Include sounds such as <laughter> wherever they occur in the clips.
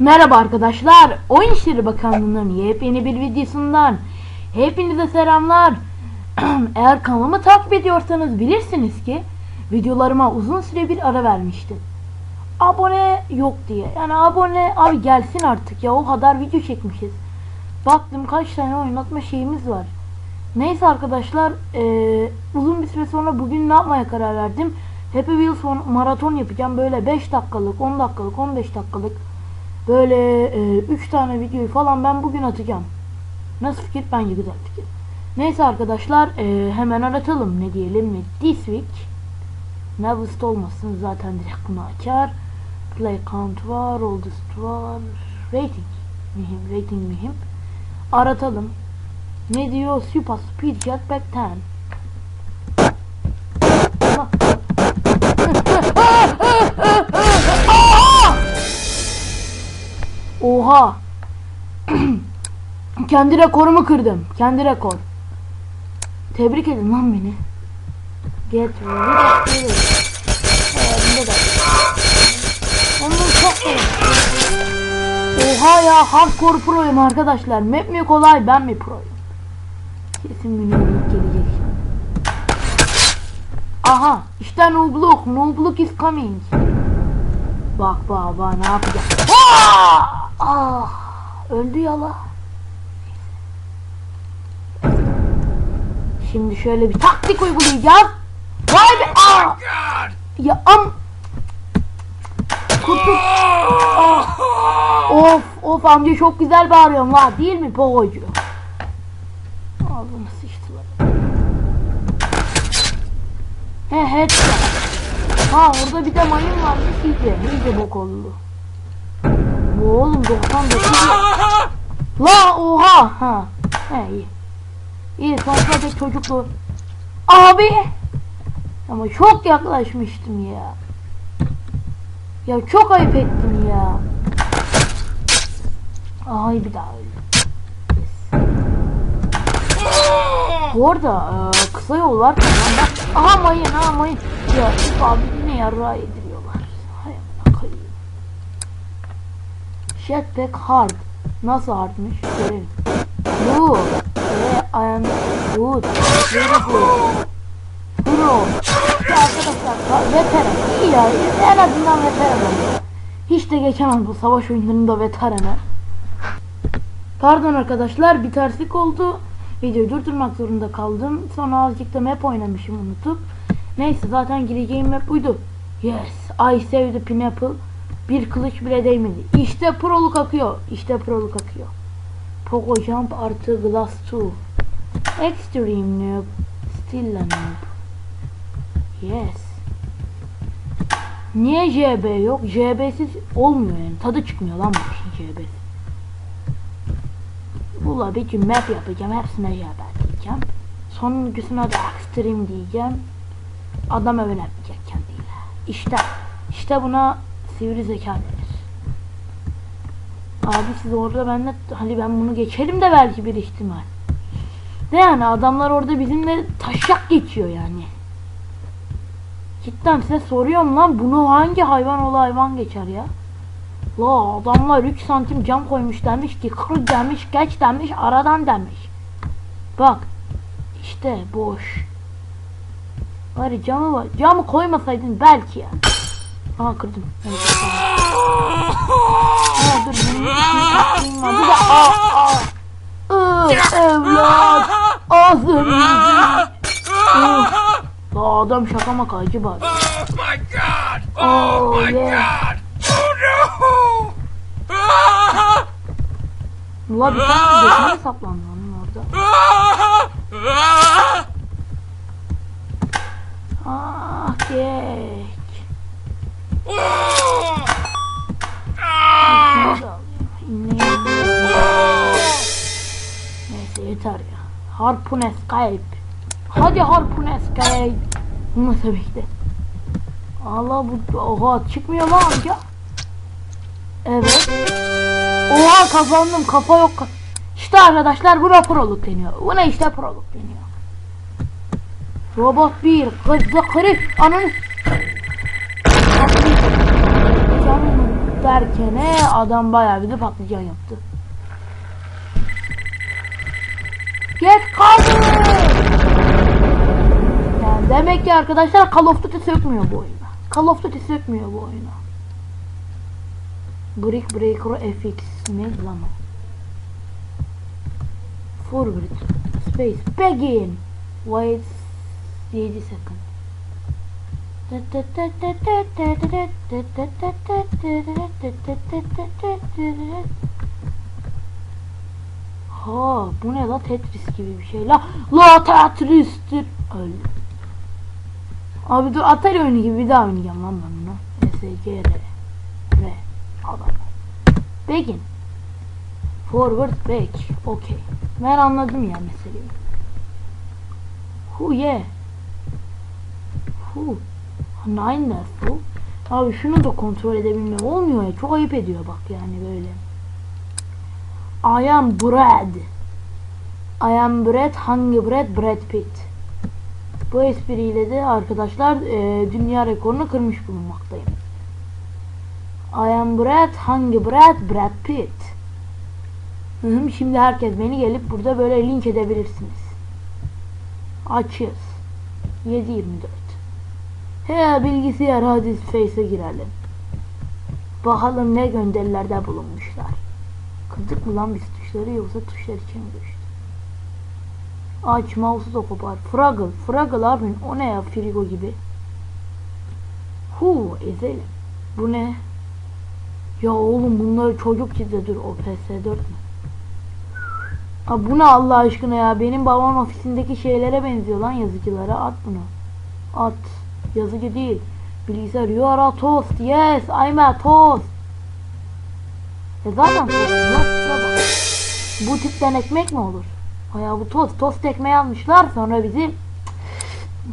Merhaba arkadaşlar. Oyun İşleri Bakanlığı'nın yepyeni bir videosundan hepinize selamlar. <clears throat> Eğer kanalımı takip ediyorsanız bilirsiniz ki videolarıma uzun süre bir ara vermiştim. Abone yok diye. Yani abone abi gelsin artık ya o kadar video çekmişiz. Baktım kaç tane oynatma şeyimiz var. Neyse arkadaşlar eee, uzun bir süre sonra bugün ne yapmaya karar verdim. Happy Wheels maraton yapacağım. Böyle 5 dakikalık, 10 dakikalık, 15 dakikalık Böyle 3 tane videoyu falan ben bugün atacağım. Nasıl fikir? Bence güzel fikir. Neyse arkadaşlar e, hemen aratalım. Ne diyelim mi? This week Nervous olmasın zaten direkt bunu açar. Play count var, oldest var. Rating. Mühim, rating mühim. Aratalım. Ne diyor? Super Speed Jetpack 10. Kendi rekorumu kırdım. Kendi rekor. Tebrik edin lan beni. Get. Oha ya hardcore proyum arkadaşlar. Map mi kolay ben mi proyum? Kesin minimum gelecek şimdi. Aha işte noobluk. Noobluk is coming. Bak bak ne yapacak. Ah! Öldü yala. Şimdi şöyle bir taktik uygulayacağız. Vay be! Ah! Ya am... Kurtul. Ah! Of of amca çok güzel bağırıyorum la değil mi pogocu? Ağzını sıçtılar. He he. Ha orada bir de mayın varmış iyice. İyice bok oldu. Bu oğlum 99 ya. La oha. Ha. He iyi. İyi sonuçta tek çocuklu. Abi. Ama çok yaklaşmıştım ya. Ya çok ayıp ettim ya. Ay bir daha öldüm. Bu arada e, kısa yol var tamam bak. Aha mayın aha mayın. Ya abi yine yarrağı yediriyorlar. Hay amına koyayım. Jetpack hard. Nasıl hardmış? Görelim. Bu. I am good. Very good. Pro. Ya arkadaşlar veteran. İyi ya. En azından veteran oldu. Hiç de geçemez bu savaş oyunlarında veteranı. Pardon arkadaşlar bir terslik oldu. Videoyu durdurmak zorunda kaldım. Sonra azıcık da map oynamışım unutup. Neyse zaten gireceğim map buydu. Yes, I saved the pineapple. Bir kılıç bile değmedi. İşte proluk akıyor. İşte proluk akıyor. Pogo jump artı glass 2. Extreme noob. Still a noob. Yes. Niye JB yok? JB'siz olmuyor yani. Tadı çıkmıyor lan bu işin JB'si. Ula bir gün map yapacağım. Hepsine JB diyeceğim. Sonuncusuna da extreme diyeceğim. Adam öğrenmeyecek kendiyle. İşte. işte buna sivri zeka denir. Abi siz orada benle hani ben bunu geçerim de belki bir ihtimal. Ne yani adamlar orada bizimle taşak geçiyor yani. Cidden size soruyorum lan bunu hangi hayvan ola hayvan geçer ya? La adamlar 3 santim cam koymuş demiş ki kır demiş geç demiş aradan demiş. Bak işte boş. Bari camı var. Camı koymasaydın belki ya. Aha kırdım. Evet, tamam. Aa, dur benim aa. Ağzım. La adam şaka maka acı bari. Oh my god! Oh, Oh, my yeah. god! Oh no! Ah! La bir tane götüne saplandı onun orada. Ah! Ah! Harpun escape. Hadi harpun escape. Tabii ki de. Allah bu oha çıkmıyor lan amca. Evet. Oha kazandım kafa yok. İşte arkadaşlar buna proluk deniyor. Buna işte proluk deniyor. Robot 1 kızı kırık ananı. Derken adam bayağı bir de patlıcan yaptı. Get cover! Yani demek ki arkadaşlar Call of Duty sökmüyor bu oyuna. Call of Duty sökmüyor bu oyuna. Brick Breaker FX ne lan o? Forward Space Begin Wait 7 second Ha bu ne la Tetris gibi bir şey la La Tetris'tir Öyle Abi dur Atari oyunu gibi bir daha oynayacağım lan ben bunu SGR R Adam Begin Forward back Okay Ben anladım ya meseleyi Hu ye Hu Nine? Abi şunu da kontrol edebilmem olmuyor ya çok ayıp ediyor bak yani böyle I am Brad I am Brad hangi Brad? Brad Pitt Bu espriyle de arkadaşlar e, dünya rekorunu kırmış bulunmaktayım I am Brad hangi Brad? Brad Pitt Şimdi herkes beni gelip burada böyle linç edebilirsiniz Açız 7.24 He bilgisayar hadi Face'e girelim. Bakalım ne gönderilerde bulunmuşlar. Kırdık mı biz tuşları yoksa tuşlar için mi düştü? Aç mouse'u da kopar. Fraggle. Fraggle abi o ne ya frigo gibi. Hu ezelim. Bu ne? Ya oğlum bunları çocuk çizdi o PS4 mü? Abi bu ne Allah aşkına ya benim babamın ofisindeki şeylere benziyor lan yazıcılara at bunu. At. Yazıcı değil. Bilgisayar you are a toast. Yes I'm a toast. E zaten bak. Bu tipten ekmek mi olur? Aya bu tost. Tost ekmeği almışlar sonra bizi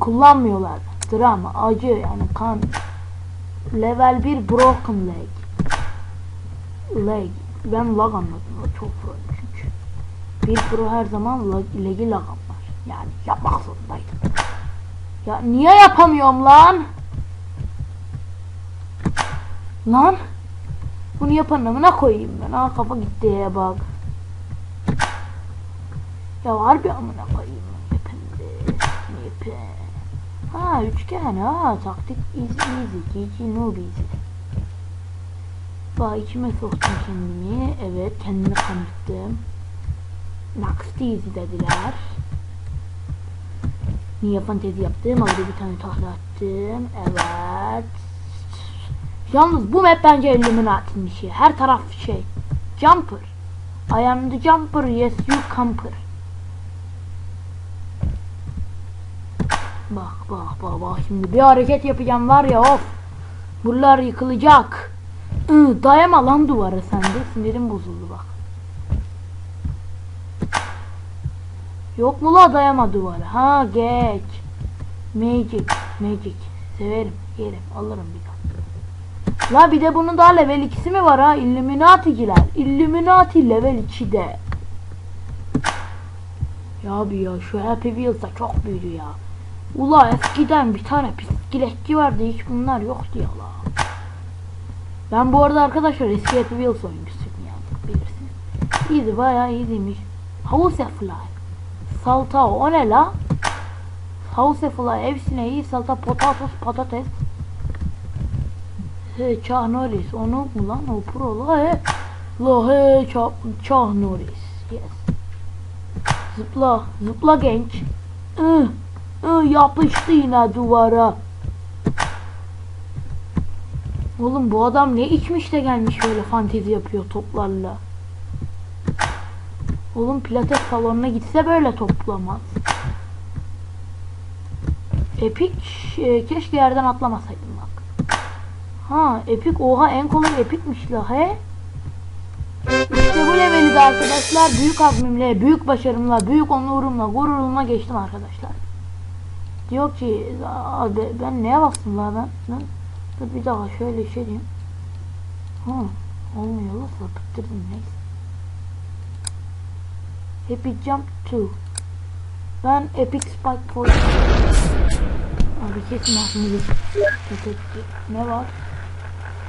kullanmıyorlar. Drama, acı yani kan. Level 1 broken leg. Leg. Ben lag anladım. O çok pro çünkü. Bir pro her zaman lag, legi lag anlar. Yani yapmak zorundaydım. Ya niye yapamıyorum lan? Lan? Bunu yapan amına koyayım ben. Aa kafa gitti ya bak. Ya harbi amına koyayım. Yapın Yapın. Ha üçgen ha taktik easy easy. GG noob easy. Bak içime soktum kendimi. Evet kendimi kanıttım. Next easy dediler. Niye fantezi yaptım? Orada bir tane tahta attım. Evet. Yalnız bu map bence Illuminati'nin işi. Her taraf şey. Jumper. I am the jumper. Yes you camper. Bak bak bak bak şimdi bir hareket yapacağım var ya of. Buralar yıkılacak. Iı, dayama lan duvara sen de sinirim bozuldu bak. Yok mu la dayama duvara? Ha geç. Magic. Magic. Severim. Yerim. Alırım bir tane. La bir de bunun daha level 2'si mi var ha? Illuminati'ciler. Illuminati level 2'de. Ya abi ya şu Happy Wheels'a çok büyüdü ya. Ula eskiden bir tane bisikletçi vardı hiç bunlar yoktu ya la. Ben bu arada arkadaşlar eski Happy Wheels oyuncusuyum yani bilirsiniz. İyiydi bayağı iyiymiş. House Fly. Salta o ne la? House Fly ev sineği salta patates patates. He Çah Norris mu lan o pro la he. La he Çah, Çah Norris. Yes. Zıpla zıpla genç. Ih, ih, yapıştı yine duvara. Oğlum bu adam ne içmiş de gelmiş böyle fantezi yapıyor toplarla. Oğlum pilates salonuna gitse böyle toplamaz. Epic e, keşke yerden atlamasaydım bak. Ha Epic oha en kolay Epic'miş la he. İşte bu leveli arkadaşlar büyük azmimle, büyük başarımla, büyük onurumla, gururumla geçtim arkadaşlar. Diyor ki abi ben neye bastım la ben? Lan, Dur bir daha şöyle şey diyeyim. Ha, olmuyor la sapıttırdım neyse. Epic Jump 2. Ben Epic Spike Force. Abi kesin aklımızı Ne var?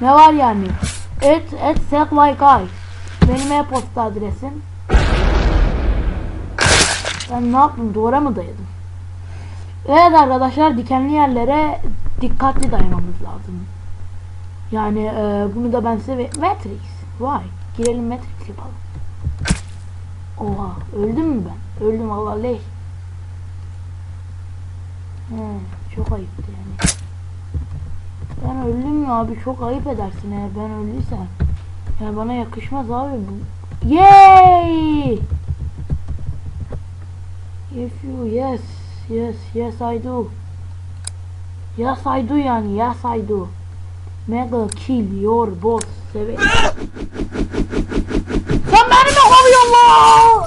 Ne var yani? Et et sekvaykay. Benim e-posta adresim. Ben ne yaptım? Duvara mı dayadım? Evet arkadaşlar dikenli yerlere dikkatli dayamamız lazım. Yani e, bunu da ben size ve- Matrix. Vay. Girelim Matrix yapalım. Oha. Öldüm mü ben? Öldüm vallahi. He, çok ayıptı yani. Ben öldüm mü abi? Çok ayıp edersin eğer ben öldüysem. Yani bana yakışmaz abi bu. Yay! If you yes, yes, yes I do. Yes I do yani, yes I do. Mega kill your boss. Severim. Sen beni mi kovuyorsun lan?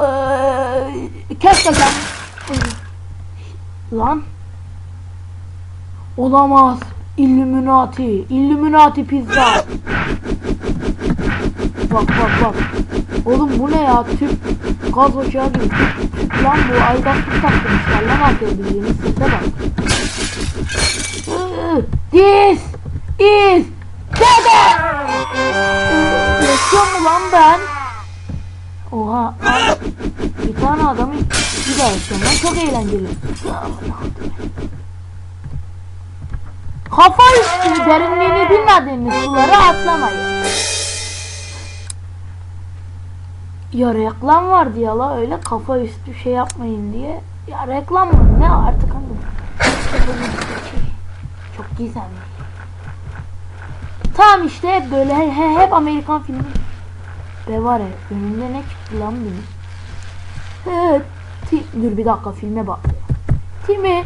Ee, e, Kes de sen. Lan. Olamaz. Illuminati. Illuminati pizza. Bak bak bak. Oğlum bu ne ya? Tüp gaz ocağı gibi. Tüp, tüp lan bu. Aydan tüp taktırmışlar lan arkaya bildiğiniz sese bak. This is Dede! Yaşıyor mu lan ben? Oha. Bir tane adamı bir daha yaşıyorum lan. Çok eğlenceli. Kafa üstü derinliğini bilmediğiniz sulara atlamayın. Ya reklam vardı ya la öyle kafa üstü şey yapmayın diye. Ya reklam mı ne artık anladım. Çok gizemli. Tamam işte böyle he- he- hep Amerikan filmi. Be var ya önümde ne çıktı lan benim. Dur bir dakika filme bak. Timi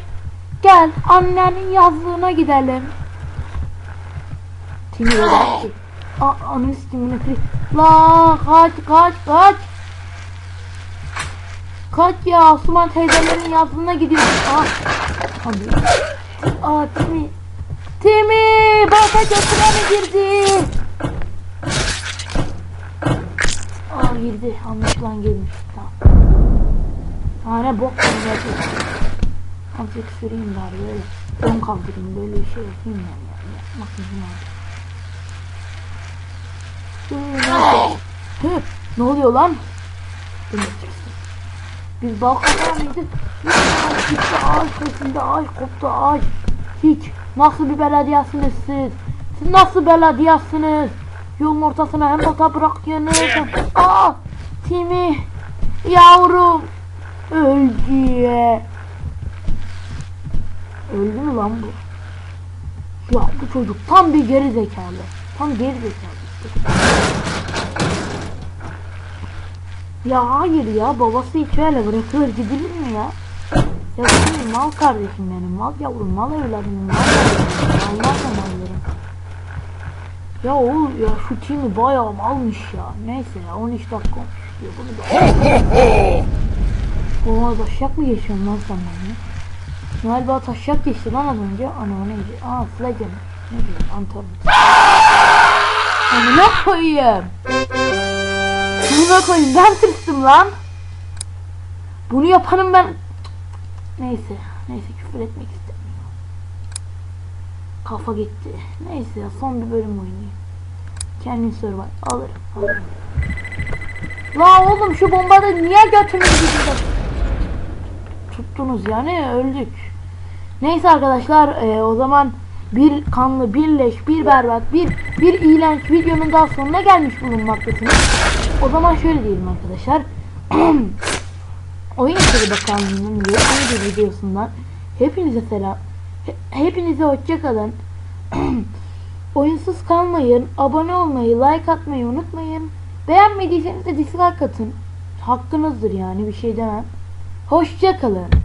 gel annenin yazlığına gidelim. Timi de der ki. A ananı sikimine kri. La kaç kaç kaç. Kaç ya Asuman teyzelerin yazlığına gidiyoruz. Ah. Hadi. Aa Timi. Timi balta götüre mi girdi? Aa girdi. Anlaşılan girmiş. Tamam. Tane bok gibi gerçekten. Azıcık süreyim bari böyle. Ön kaldırayım böyle bir şey yapayım yani. yani. Yapmak izin aldım. Hı, ne oluyor lan? Biz balkonda mıydık? Gitti, ağaç kesildi, ağaç koptu, ağaç. Hiç. Nasıl bir belediyesiniz siz? Siz nasıl belediyesiniz? Yolun ortasına hem ota bırakıyorsunuz. Aa! Timi! Yavrum! Öldü. Öldü mü lan bu? Ya bu çocuk tam bir geri zekalı. Tam geri zekalı. Ya hayır ya babası hiç öyle bırakılır gidilir mi ya? Ya benim mal kardeşim benim mal yavrum mal evladım mal yavrum Allah'ım mallarım. Ya o ya şu timi bayağı malmış ya. Neyse ya 13 dakika olmuş diyor bunu da. Oha taşak mı geçiyorum lan sen benimle? Galiba taşak geçti lan az önce. Ana neydi? Aa Flagen. Ne diyor? Antalya'da. Amına koyayım. Amına koyayım ben tırstım lan. Bunu yapanım ben. Neyse. Neyse küfür etmek istemiyorum. Kafa gitti. Neyse ya son bir bölüm oynayayım. Kendim survive. Alırım. Alırım. La oğlum şu bombada niye gidiyor? Tuttunuz yani öldük. Neyse arkadaşlar e, o zaman bir kanlı, bir leş, bir berbat, bir bir iğrenç videonun daha sonuna gelmiş bulunmaktasınız. O zaman şöyle diyelim arkadaşlar. <clears throat> Oyun İşleri Bakanlığı'nın yeni bir videosundan hepinize selam. He- hepinize hoşça kalın. <clears throat> Oyunsuz kalmayın. Abone olmayı, like atmayı unutmayın. Beğenmediyseniz de dislike atın. Hakkınızdır yani bir şey demem. Hoşça kalın.